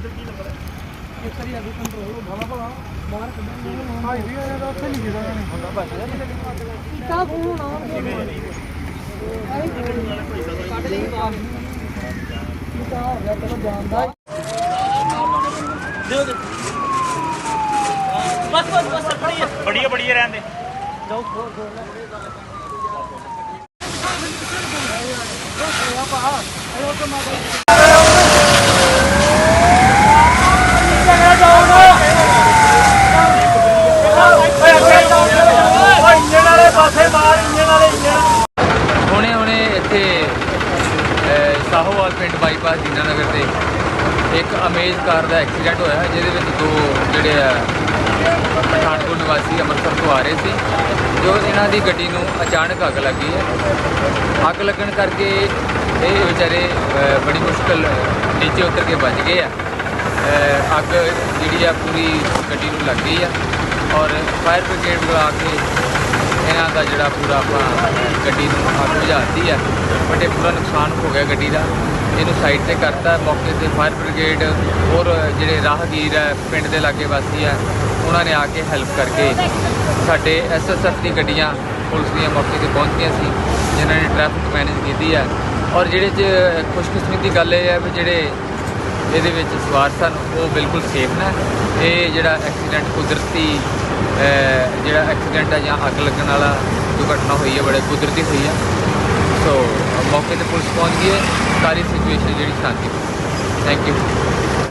ਇੱਧਰ ਕੀ ਹੈ ਇੱਕ ਵਾਰੀ ਅੱਗੇ ਕੰਟਰੋਲ ਭਲਾ ਭਲਾ ਬਾਹਰ ਕੱਢਣ ਹਾਈ ਵੀ ਆਇਆ ਤਾਂ ਉੱਥੇ ਨਹੀਂ ਗਿਰਾ ਨੇ ਹੁੰਦਾ ਬਸ ਕਿਤਾ ਆਉਣ ਕੱਢ ਲਈ ਬਾਹਰ ਕਿਤਾ ਹੋ ਗਿਆ ਚਲੋ ਜਾਣਦਾ ਦਿਓ ਦੇ ਬਸ ਬਸ ਬਸ ਬੜੀ ਹੈ ਬੜੀ ਹੈ ਬੜੀ ਹੈ ਰਹਿਣ ਦੇ ਜਾਓ ਖੋਲ ਖੋਲ ਆ ਪਾ ਆਇਓ ਤੇ ਮਾਤਾ ਇੰਜਣ ਵਾਲੇ ਪਾਸੇ ਮਾਰ ਇੰਜਣ ਵਾਲੇ ਇੰਜਣ ਹੁਣੇ ਹੁਣੇ ਇੱਥੇ ਸਾਹੋਵਾਲ ਪਿੰਡ ਬਾਈਪਾਸ ਜੀਨਾ ਨਗਰ ਤੇ ਇੱਕ ਅਮੇਜ਼ ਕਾਰ ਦਾ ਐਕਸੀਡੈਂਟ ਹੋਇਆ ਜਿਹਦੇ ਵਿੱਚ ਦੋ ਜਿਹੜੇ ਆ, ਪਠਾਨਕੋਟ ਨਿਵਾਸੀ ਅੰਮ੍ਰਿਤਸਰ ਤੋਂ ਆ ਰਹੇ ਸੀ, ਜੋ ਇਹਨਾਂ ਦੀ ਗੱਡੀ ਨੂੰ ਅਚਾਨਕ ਅੱਗ ਲੱਗੀ ਹੈ। ਅੱਗ ਲੱਗਣ ਕਰਕੇ ਇਹ ਵਿਚਾਰੇ ਬੜੀ ਮੁਸ਼ਕਲ ਨੀਚੇ ਉਤਰ ਕੇ ਬਚ ਗਏ ਆ। ਅੱਗ ਜਿਹੜੀ ਆ ਪੂਰੀ ਗੱਡੀ ਨੂੰ ਲੱਗ ਗਈ ਆ ਔਰ ਫਾਇਰ ਬ੍ਰਿਗੇਡ ਬੁਲਾ ਕੇ ਇਹਨਾਂ ਦਾ ਜਿਹੜਾ ਪੂਰਾ ਆਪਾਂ ਗੱਡੀ ਨੂੰ ਅੱਗ ਬੁਝਾਤੀ ਹੈ ਬਟ ਇਹ ਪੂਰਾ ਨੁਕਸਾਨ ਹੋ ਗਿਆ ਗੱਡੀ ਦਾ। ਇਹਨੂੰ ਸਾਈਡ ਤੇ ਕਰਤਾ, ਮੌਕੇ ਤੇ ਫਾਇਰ ਬ੍ਰਿਗੇਡ ਹੋਰ ਜਿਹੜੇ ਰਾਹਗੀਰ ਹੈ ਪਿੰਡ ਦੇ ਲਾਗੇ ਵਾਸੀ ਹੈ ਉਹਨਾਂ ਨੇ ਆ ਕੇ ਹੈਲਪ ਕਰਕੇ ਸਾਡੇ ਐਸਐਸਐਫ ਦੀ ਗੱਡੀਆਂ ਪੁਲਿਸ ਦੀਆਂ ਮੌਕੇ ਤੇ ਪਹੁੰਚੀਆਂ ਸੀ, ਜਿਨ੍ਹਾਂ ਨੇ ਟ੍ਰੈਫਿਕ ਮੈਨੇਜ ਕੀਤੀ ਹੈ ਔਰ ਜਿਹੜੇ ਚ ਖੁਸ਼ਕਿਸਮਤੀ ਦੀ ਗੱਲ ਇਹ ਹੈ ਵੀ ਜਿਹੜੇ ਇਹਦੇ ਵਿੱਚ ਸਵਾਰ ਸਨ, ਉਹ ਬਿਲਕੁਲ ਸੇਫ ਨੇ। ਇਹ ਜਿਹੜਾ ਐਕਸੀਡੈਂਟ ਕੁਦਰਤੀ ਜਿਹੜਾ ਐਕਸੀਡੈਂਟ ਹੈ ਜਾਂ ਅੱਗ ਲੱਗਣ ਵਾਲਾ ਦੁਰਘਟਨਾ ਹੋਈ ਹੈ, ਬੜੇ ਕੁਦਰਤੀ ਹੋਈ ਹੈ। ਸੋ ਮੌਕੇ ਤੇ ਪੁਲਿਸ ਪਹੁੰਚ ਗਈ ਹੈ, ਸਾਰੀ ਸਿਚੁਏਸ਼ਨ ਜਿਹੜੀ ਸ਼ਾਂਤੀ ਥੈਂਕ ਯੂ